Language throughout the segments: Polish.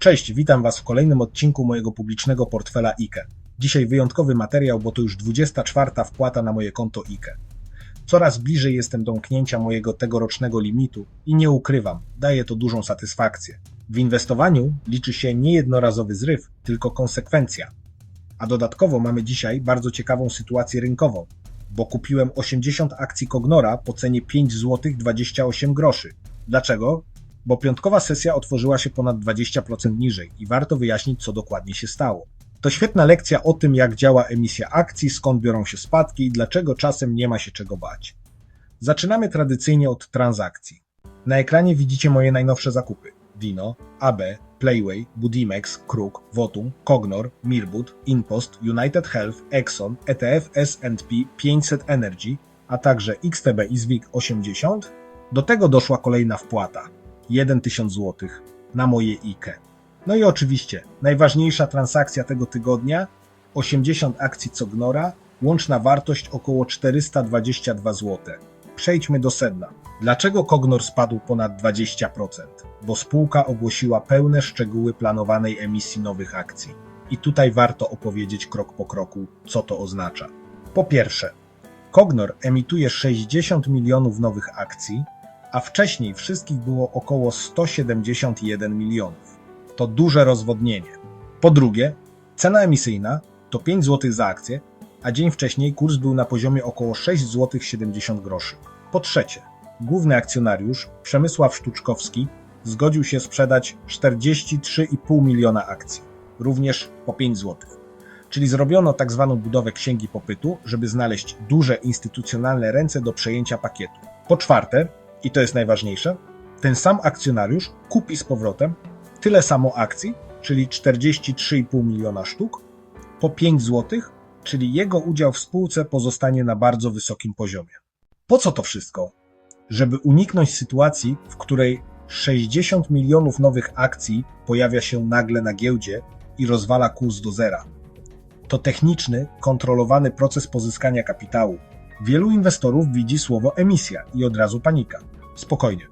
Cześć, witam Was w kolejnym odcinku mojego publicznego portfela IKE. Dzisiaj wyjątkowy materiał, bo to już 24 wpłata na moje konto IKE. Coraz bliżej jestem domknięcia mojego tegorocznego limitu i nie ukrywam, daje to dużą satysfakcję. W inwestowaniu liczy się nie jednorazowy zryw, tylko konsekwencja. A dodatkowo mamy dzisiaj bardzo ciekawą sytuację rynkową, bo kupiłem 80 akcji Kognora po cenie 5 zł 28 groszy. Dlaczego? Bo piątkowa sesja otworzyła się ponad 20% niżej i warto wyjaśnić, co dokładnie się stało. To świetna lekcja o tym, jak działa emisja akcji, skąd biorą się spadki i dlaczego czasem nie ma się czego bać. Zaczynamy tradycyjnie od transakcji. Na ekranie widzicie moje najnowsze zakupy. Dino, AB, Playway, Budimex, Kruk, Votum, Cognor, Mirbut, Inpost, United Health, Exxon, ETF S&P 500 Energy, a także XTB i ZWIG 80. Do tego doszła kolejna wpłata. 1000 zł na moje IKE. No i oczywiście, najważniejsza transakcja tego tygodnia 80 akcji Cognora, łączna wartość około 422 zł. Przejdźmy do sedna. Dlaczego Cognor spadł ponad 20%? Bo spółka ogłosiła pełne szczegóły planowanej emisji nowych akcji. I tutaj warto opowiedzieć krok po kroku, co to oznacza. Po pierwsze, Cognor emituje 60 milionów nowych akcji, a wcześniej wszystkich było około 171 milionów. To duże rozwodnienie. Po drugie, cena emisyjna to 5 zł za akcję, a dzień wcześniej kurs był na poziomie około 6 zł 70 groszy. Po trzecie, główny akcjonariusz Przemysław Sztuczkowski zgodził się sprzedać 43,5 miliona akcji, również po 5 zł. Czyli zrobiono tak zwaną budowę księgi popytu, żeby znaleźć duże instytucjonalne ręce do przejęcia pakietu. Po czwarte, i to jest najważniejsze, ten sam akcjonariusz kupi z powrotem tyle samo akcji, czyli 43,5 miliona sztuk, po 5 zł, czyli jego udział w spółce pozostanie na bardzo wysokim poziomie. Po co to wszystko? Żeby uniknąć sytuacji, w której 60 milionów nowych akcji pojawia się nagle na giełdzie i rozwala kurs do zera. To techniczny, kontrolowany proces pozyskania kapitału. Wielu inwestorów widzi słowo emisja i od razu panika. Spokojnie.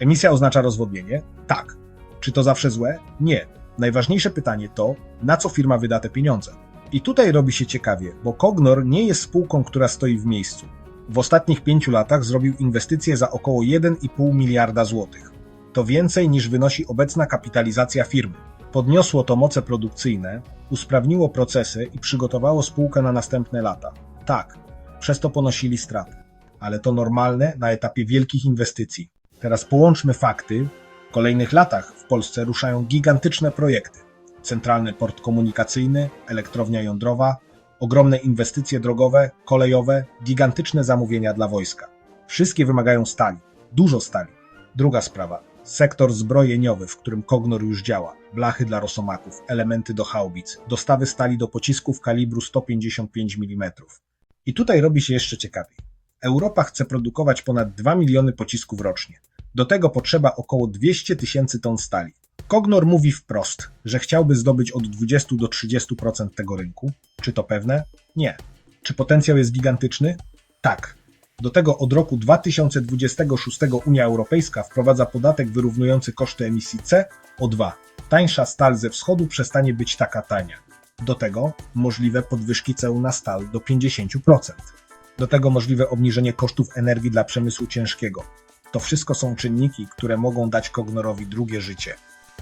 Emisja oznacza rozwodnienie? Tak. Czy to zawsze złe? Nie. Najważniejsze pytanie to, na co firma wyda te pieniądze. I tutaj robi się ciekawie, bo Cognor nie jest spółką, która stoi w miejscu. W ostatnich pięciu latach zrobił inwestycje za około 1,5 miliarda złotych. To więcej niż wynosi obecna kapitalizacja firmy. Podniosło to moce produkcyjne, usprawniło procesy i przygotowało spółkę na następne lata. Tak, przez to ponosili straty, ale to normalne na etapie wielkich inwestycji. Teraz połączmy fakty. W kolejnych latach w Polsce ruszają gigantyczne projekty. Centralny port komunikacyjny, elektrownia jądrowa, ogromne inwestycje drogowe, kolejowe, gigantyczne zamówienia dla wojska. Wszystkie wymagają stali, dużo stali. Druga sprawa. Sektor zbrojeniowy, w którym Kognor już działa. Blachy dla rosomaków, elementy do haubic, dostawy stali do pocisków kalibru 155 mm. I tutaj robi się jeszcze ciekawiej. Europa chce produkować ponad 2 miliony pocisków rocznie. Do tego potrzeba około 200 tysięcy ton stali. Kognor mówi wprost, że chciałby zdobyć od 20 do 30% tego rynku. Czy to pewne? Nie. Czy potencjał jest gigantyczny? Tak. Do tego od roku 2026 Unia Europejska wprowadza podatek wyrównujący koszty emisji CO2. Tańsza stal ze wschodu przestanie być taka tania. Do tego możliwe podwyżki ceł na stal do 50%. Do tego możliwe obniżenie kosztów energii dla przemysłu ciężkiego. To wszystko są czynniki, które mogą dać Kognorowi drugie życie.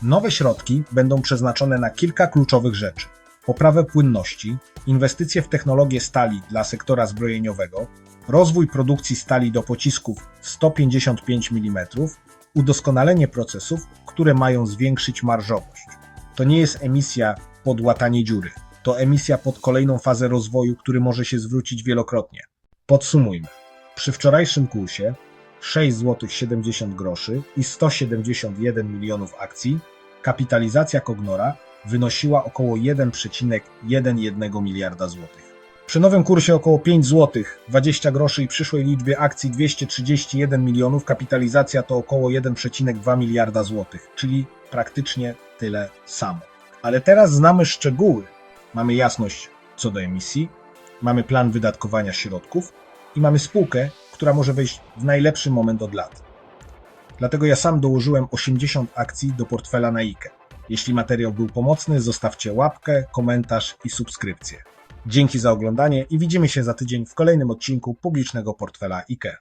Nowe środki będą przeznaczone na kilka kluczowych rzeczy: poprawę płynności, inwestycje w technologię stali dla sektora zbrojeniowego, rozwój produkcji stali do pocisków 155 mm, udoskonalenie procesów, które mają zwiększyć marżowość. To nie jest emisja pod łatanie dziury, to emisja pod kolejną fazę rozwoju, który może się zwrócić wielokrotnie. Podsumujmy. Przy wczorajszym kursie 6 zł 70 groszy i 171 milionów akcji, kapitalizacja Kognora wynosiła około 1,11 miliarda złotych. Przy nowym kursie około 5 zł 20 groszy i przyszłej liczbie akcji 231 milionów, kapitalizacja to około 1,2 miliarda złotych, czyli praktycznie tyle samo. Ale teraz znamy szczegóły. Mamy jasność co do emisji, mamy plan wydatkowania środków i mamy spółkę, która może wejść w najlepszy moment od lat. Dlatego ja sam dołożyłem 80 akcji do portfela na IKE. Jeśli materiał był pomocny, zostawcie łapkę, komentarz i subskrypcję. Dzięki za oglądanie i widzimy się za tydzień w kolejnym odcinku publicznego portfela IKE.